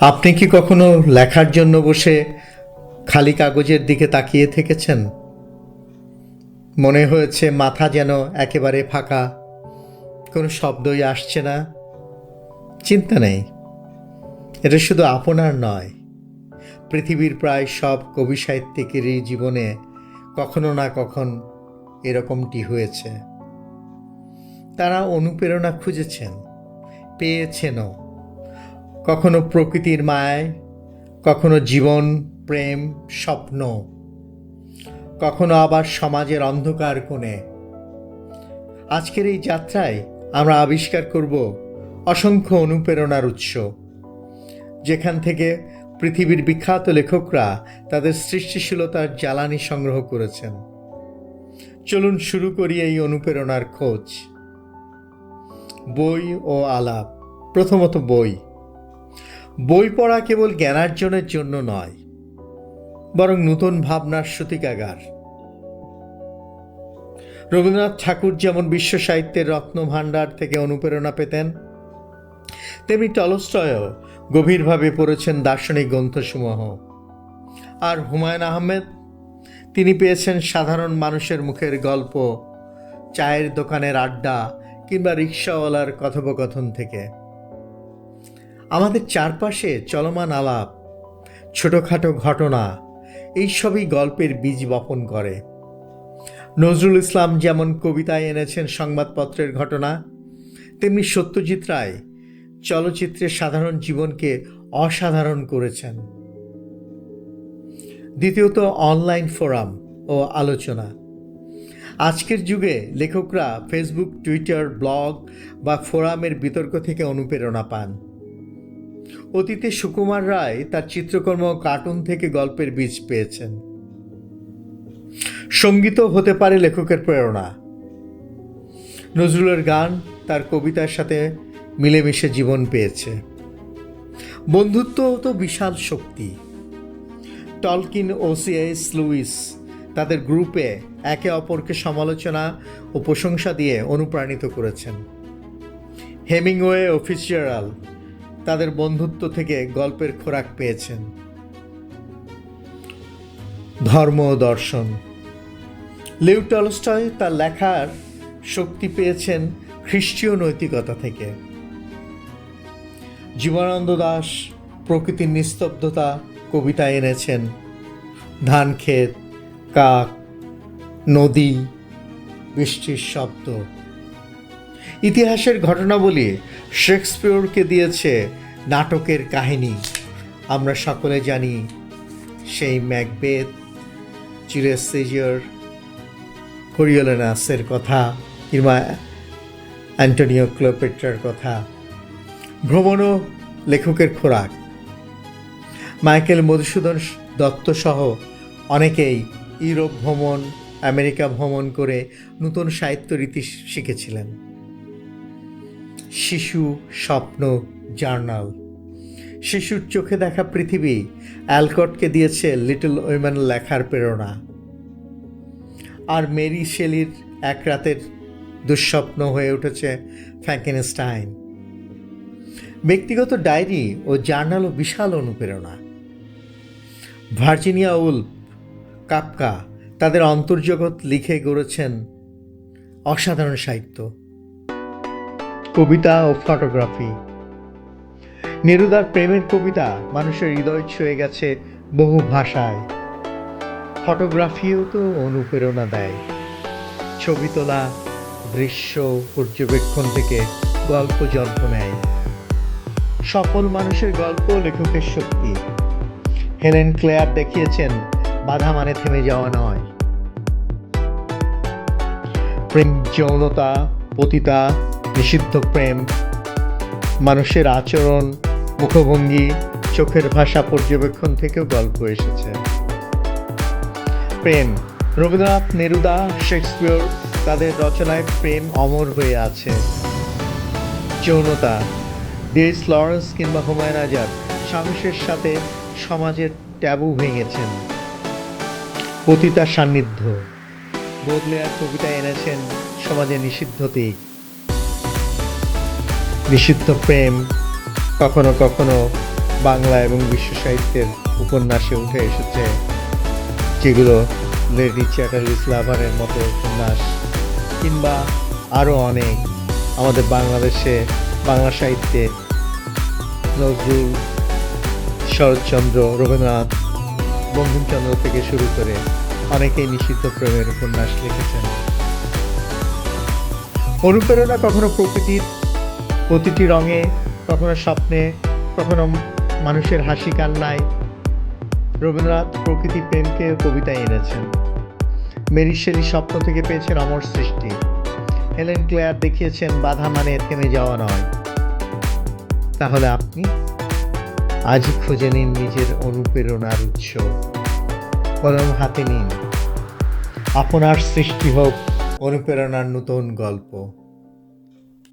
আপনি কি কখনো লেখার জন্য বসে খালি কাগজের দিকে তাকিয়ে থেকেছেন? মনে হয়েছে মাথা যেন একেবারে ফাঁকা, কোনো শব্দই আসছে না। চিন্তা নেই, এটা শুধু আপনার নয়। পৃথিবীর প্রায় সব কবি সাহিত্যিকেরই জীবনে কখনো না কখন এরকমটি হয়েছে। তারা অনুপ্রেরণা খুঁজেছেন, পেয়েছেনও। কখনো প্রকৃতির মায় কখনো জীবন, প্রেম, স্বপ্ন, কখনো আবার সমাজের অন্ধকার কোণে। আজকের এই যাত্রায় আমরা আবিষ্কার করব অসংখ্য অনুপ্রেরণার উৎস, যেখান থেকে পৃথিবীর বিখ্যাত লেখকরা তাদের সৃষ্টিশীলতার জ্বালানি সংগ্রহ করেছেন। চলুন শুরু করি এই অনুপ্রেরণার খোঁজ। বই ও আলাপ, প্রথমত বই। বই পড়া কেবল জ্ঞানার্জনের জন্য নয়, বরং নূতন ভাবনার সূতিকাগার। রবীন্দ্রনাথ ঠাকুর যেমন বিশ্ব সাহিত্যের রত্নভাণ্ডার থেকে অনুপ্রেরণা পেতেন, তেমনি টলস্টয়ও গভীরভাবে পড়েছেন দার্শনিক গ্রন্থসমূহ। আর হুমায়ুন আহমেদ, তিনি পেয়েছেন সাধারণ মানুষের মুখের গল্প, চায়ের দোকানের আড্ডা কিংবা রিক্সাওয়ালার কথোপকথন থেকে। আমাদের চারপাশে চলমান আলাপ, ছোটোখাটো ঘটনা, এইসবই গল্পের বীজ বপন করে। নজরুল ইসলাম যেমন কবিতায় এনেছেন সংবাদপত্রের ঘটনা, তেমনি সত্যজিৎ রায় চলচ্চিত্রের সাধারণ জীবনকে অসাধারণ করেছেন। দ্বিতীয়ত অনলাইন ফোরাম ও আলোচনা। আজকের যুগে লেখকরা ফেসবুক, টুইটার, ব্লগ বা ফোরামের বিতর্ক থেকে অনুপ্রেরণা পান। অতীতে সুকুমার রায় তার চিত্রকর্ম কার্টুন থেকে গল্পের বীজ পেয়েছেন। সঙ্গীতও হতে পারে লেখকের প্রেরণা। নজরুলের গান তার কবিতার সাথে মিলেমিশে জীবন পেয়েছে। বন্ধুত্ব তো বিশাল শক্তি। টলকিন ও সিএস লুইস তাদের গ্রুপে একে অপরকে সমালোচনা ও প্রশংসা দিয়ে অনুপ্রাণিত করেছেন। হেমিংওয়ে ও তাদের বন্ধুত্ব থেকে গল্পের খোরাক পেয়েছেন। ধর্ম দর্শন। লিউ টলস্টয় তার লেখার শক্তি পেয়েছেন খ্রিস্টীয় নৈতিকতা থেকে। জীবনানন্দ দাস প্রকৃতির নিস্তব্ধতা কবিতা এনেছেন। ধান ক্ষেত কাক, নদী, বৃষ্টির শব্দ। ইতিহাসের ঘটনাবলী শেক্সপিয়রকে দিয়েছে নাটকের কাহিনী। আমরা সকলে জানি সেই ম্যাকবেথ চিরেস সিজিয়র কোরিওলেনাসের কথা, কিংবা অ্যান্টোনিও ক্লোপেট্রার কথা। ভ্রমণও লেখকের খোরাক। মাইকেল মধুসূদন দত্ত সহ অনেকেই ইউরোপ ভ্রমণ, আমেরিকা ভ্রমণ করে নতুন সাহিত্য রীতি শিখেছিলেন। শিশু স্বপ্ন জার্নাল। শিশুর চোখে দেখা পৃথিবী অ্যালকটকে দিয়েছে লিটল ওয়েম্যান লেখার প্রেরণা। আর মেরি শেলির এক রাতের দুঃস্বপ্ন হয়ে উঠেছে ফ্যাঙ্কেনস্টাইন ব্যক্তিগত ডায়েরি ও জার্নালও বিশাল অনুপ্রেরণা। ভার্জিনিয়া উল কাপকা তাদের অন্তর্জগৎ লিখে গড়েছেন অসাধারণ সাহিত্য। কবিতা ও ফটোগ্রাফি। নেরুদার প্রেমের কবিতা মানুষের হৃদয় ছুঁয়ে গেছে বহু ভাষায়। ফটোগ্রাফিও তো অনুপ্রেরণা দেয়। ছবি তোলা, দৃশ্য পর্যবেক্ষণ থেকে গল্প জন্ম নেয়। সকল মানুষের গল্প লেখকের শক্তি। হেলেন ক্লেয়ার দেখিয়েছেন, বাধা মানে থেমে যাওয়া নয়। প্রেম যৌনতা, পতিতা নিষিদ্ধ প্রেম, মানুষের আচরণ, মুখভঙ্গি, চোখের ভাষা পর্যবেক্ষণ থেকেও গল্প এসেছে। প্রেম, রবীন্দ্রনাথ নেরুদা, শেক্সপিয়র, তাদের রচনায় প্রেম অমর হয়ে আছে। যৌনতা ডেস লরেন্স কিংবা হুমায়ুন আজাদ সাহসের সাথে সমাজের ট্যাবু ভেঙেছেন। পতিতার সান্নিধ্য বদলেয়ার কবিতা এনেছেন সমাজে নিষিদ্ধ নিষিদ্ধ প্রেম কখনো কখনো বাংলা এবং বিশ্ব সাহিত্যের উপন্যাসে উঠে এসেছে, যেগুলো লেডি চ্যাটার্লিস লাভারের মতো উপন্যাস। কিংবা আরও অনেক আমাদের বাংলাদেশে, বাংলা সাহিত্যে নজরুল, শরৎচন্দ্র, রবীন্দ্রনাথ, বঙ্কিমচন্দ্র থেকে শুরু করে অনেকেই নিষিদ্ধ প্রেমের উপন্যাস লিখেছেন। অনুপ্রেরণা কখনো প্রকৃতির প্রতিটি রঙে কখনো স্বপ্নে, কখনো মানুষের হাসি কান্নায়। রবীন্দ্রনাথ প্রকৃতি প্রেমকে কবিতায় এনেছেন। মেরি শেলি স্বপ্ন থেকে পেয়েছেন অমর সৃষ্টি। হেলেন ক্লেয়ার দেখিয়েছেন, বাধা মানে থেমে যাওয়া নয়। তাহলে আপনি আজই খুঁজে নিন নিজের অনুপ্রেরণার উৎস। কলম হাতে নিন। আপনার সৃষ্টি হোক অনুপ্রেরণার নতুন গল্প।